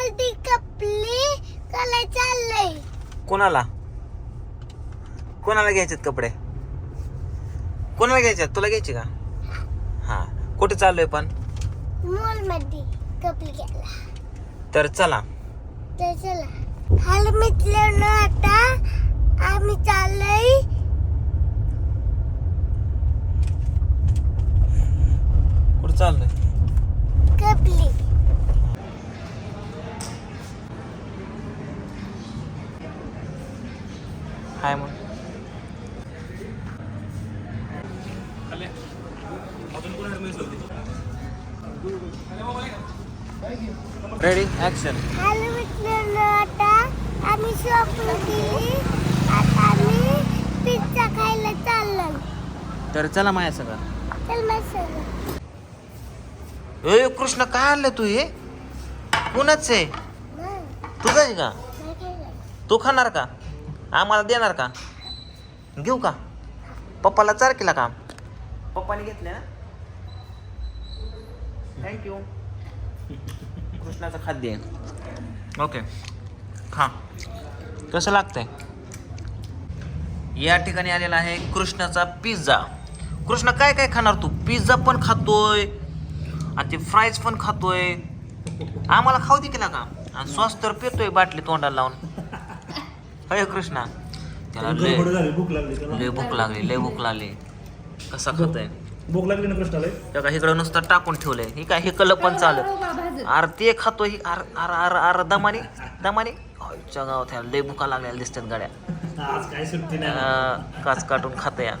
हळदी कपली कला चाललंय? कोणाला? कोणाला घ्यायचेत कपडे? कोणाला घ्यायचे तुला घ्यायचे का? हा. कुठे चाललोय पण? मॉलमध्ये कपली गेला तर चला. तर चला. हॅलो मित्रांनो आता आम्ही चाललोय कुठे चाललोय कपली हाय मग रेडी ऍक्शन हॅलो मित्रांनो आता आम्ही शॉपिंग केली आता आम्ही पिझ्झा खायला चाललोय. तर चला माया सगळं. चल मग ए कृष्ण काय आणलं तू हे? कुणाच आहे? तुझं आहे का? तू खाणार का? आम्हाला देणार का? घेऊ का? पप्पाला चार केला का पप्पाने घेतले ना? थँक्यू कृष्णाचं खाद्य आहे. ओके खा. कसं लागतंय? या ठिकाणी आलेला आहे कृष्णाचा पिझ्झा. कृष्ण काय काय खाणार तू? पिझ्झा पण खातोय. आणि ते फ्राईज पण खातोय. आम्हाला खाऊ दे केला का आणि श्वास तर पितोय बाटली तोंडाला लावून. अय कृष्णा त्याला लय गडबड झाली भूक लागली त्याला. लय भूक लागली लय भूक लागली. कसा खातोय? भूक लागली ना कृष्णाला? त्या का इकडं नुसतं टाकून ठेवलंय. ही काय हे कल पण चालत. अरे ते खातोय ही अर अर अर अर दमाने दमाने. आईच्या गावात ह्या लय भुका लागलेल्या दिसतात गाड्या. आज काय सुट्टी नाही. अं, काच काटून खातोय या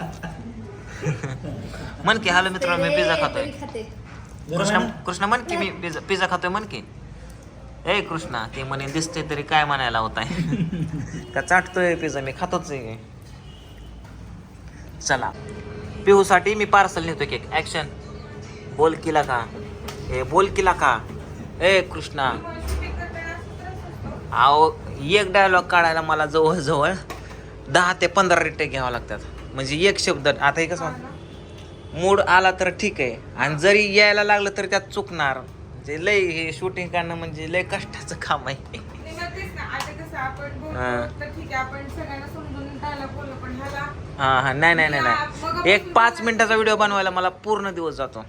म्हण की हॅलो मित्रांनो मी पिझ्झा खातोय. कृष्णा कृष्णा म्हण की मी पिझ्झा पिझ्झा खातोय म्हण की. ए कृष्णा ते म्हणे दिसते तरी काय म्हणायला होत आहे का चाटतोय पिझ्झा मी खातोच आहे. चला. पिहूसाठी मी पार्सल नेतो केक. ऍक्शन बोल किला का? ए बोल किला का? ए कृष्णा. अहो एक डायलॉग काढायला मला जवळजवळ दहा ते पंधरा रेटे घ्यावं लागतात. म्हणजे एक शब्द आता हे कसं मूड आला तर ठीक आहे. आणि जरी यायला लागलं तर त्यात चुकणार. म्हणजे लय हे शूटिंग करणं म्हणजे लय कष्टाचं काम आहे. ते नक्कीच ना आता कसं आपण बोलतो हा. तर ठीक आहे आपण सगळ्यांना समजून dialogue बोललो पण ह्याला हां हां. नाही नाही नाही नाही. एक पाच मिनिटाचा व्हिडिओ बनवायला मला पूर्ण दिवस जातो.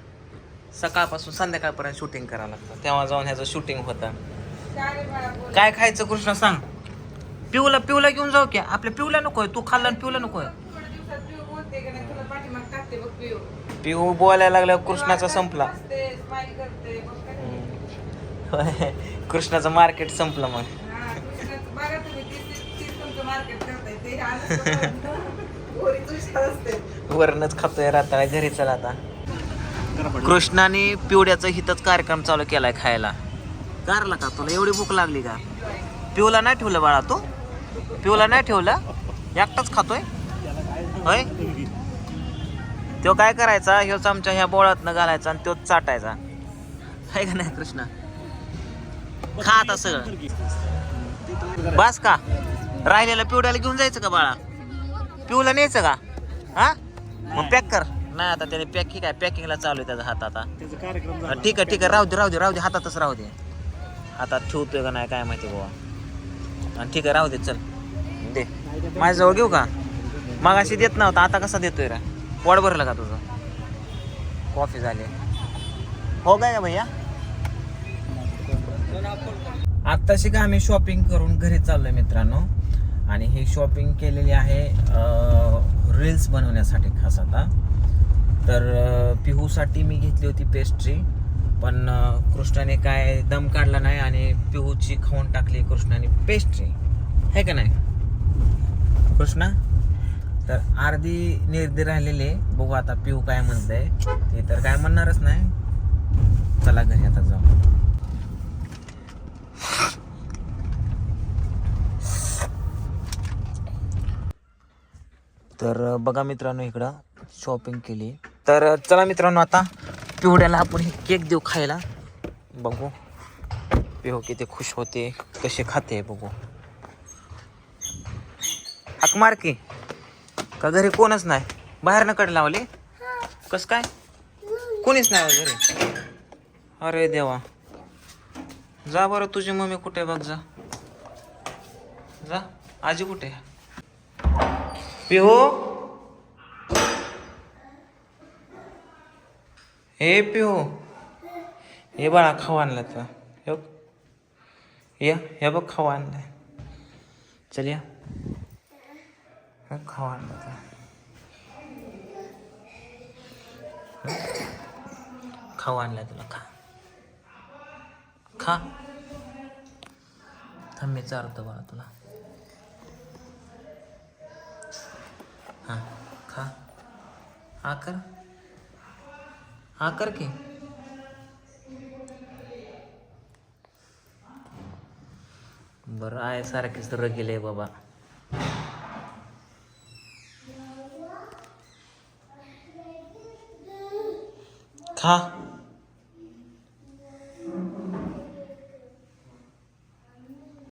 सकाळपासून संध्याकाळपर्यंत शूटिंग करावं लागतं. तेव्हा जाऊन ह्याचं शूटिंग होतं. काय खायचं कृष्ण सांग. पिऊला पिऊला घेऊन जाऊ की. आपल्या पिऊला नकोय तू खाल्ला आणि पिऊला नकोय. थोड्या दिवसात पिऊ बोलते का नाही तुला पाठीमाग टाकते बघ पिऊ. पिऊ बोलायला लागल्यावर कृष्णाचा संपला. करते. कृष्णाचं मार्केट संपलं मग. बघा तुम्ही तीस तीस- तीस तुमचं मार्केट करताय ते आलं असते वरणच खातोय रात्र घरी चला आता. कृष्णाने पिवड्याचं हितच कार्यक्रम चालू केलाय खायला. कारला का तुला? एवढी भूक लागली का? पिवला नाही ठेवलं बाळा तू? पिवला नाही ठेवलं? एकटाच खातोय? होय? तो काय करायचा? ह्यो चमचा ह्या बोळातनं घालायचा आणि तो चाटायचा. आहे का नाही कृष्णा? खा आता सगळं. बस का? राहिलेलं पिवड्याला घेऊन जायचं का बाळा? पिऊला न्यायचं का? हा? मग पॅक कर. नाही आता त्याने पॅक काय पॅकिंगला चालू आहे त्याचा हात आता. हा, ठीक आहे ठीक आहे. राहू दे राहू दे राहू दे. हातातच राहू दे. हातात ठेवतोय का नाही काय माहिती बाबा आणि ठीक आहे राहू दे चल. दे. माझ्याजवळ घेऊ का? मागाशी देत नव्हता आता कसा देतोय रा? पोट भरलं का तुझं? कॉफी झाली. हो काय भैया? आत्ताशी का आम्ही शॉपिंग करून घरी चाललोय मित्रांनो. आणि ही शॉपिंग केलेली आहे रील्स बनवण्यासाठी खास आता. तर पिहूसाठी मी घेतली होती पेस्ट्री पण कृष्णाने काय दम काढला नाही आणि पिहूची खाऊन टाकली कृष्णाने पेस्ट्री आहे का नाही? कृष्णा? तर अर्धी निर्धी राहिलेली आहे. बघू आता पिहू काय म्हणतंय. ते तर काय म्हणणारच नाही. चला घरी आता जाऊ. तर बघा मित्रांनो इकडं शॉपिंग केली. तर चला मित्रांनो आता पिवड्याला आपण हे केक देऊ खायला. बघू. पिहू किती खुश होते कसे खाते बघू. अकमार की. का घरी कोणच नाही? बाहेर न कडे लावले? कस काय? कोणीच नाही घरी? अरे देवा. जा बरं तुझी मम्मी कुठे बघ जा. जा. आजी कुठे आहे? पिहू? हे पिहू. हे बाळा खाऊ आणला तुला हे बघ. या हे बघ खाऊ आणलाय. चल या. खाऊ आणला तर. खाऊ आणलाय तुला खा. खा. थांब मी चारतो बाळा तुला. खा आकर? आकर के? बर बरं आहे तरह र गेले बाबा. खा.